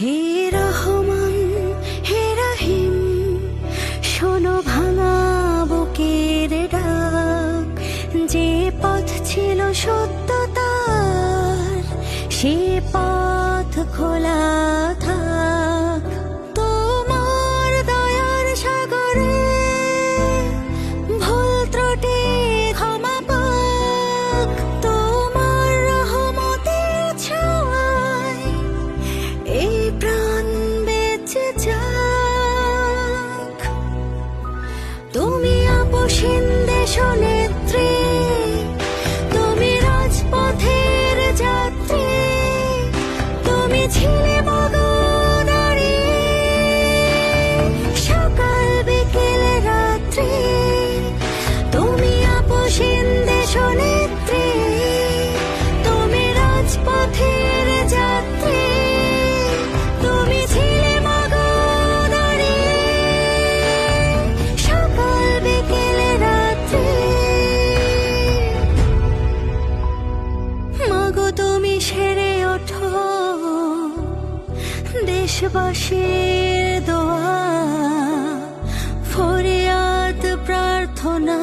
হে রহমান, হে শোনো ভাঙা ডাক। যে পথ ছিল সত্যতার, সে পথ খোলা থাক। তোমার দয়ার সাগরে ভুল ক্ষমা পাক। তুমি আপসীন দেশ নেত্রী তুমি রাজপথের যাত্রী তুমি ছিলে তুমি সেরে ওঠো। দেশবাসীর দোয়া ফরিয়াদ প্রার্থনা।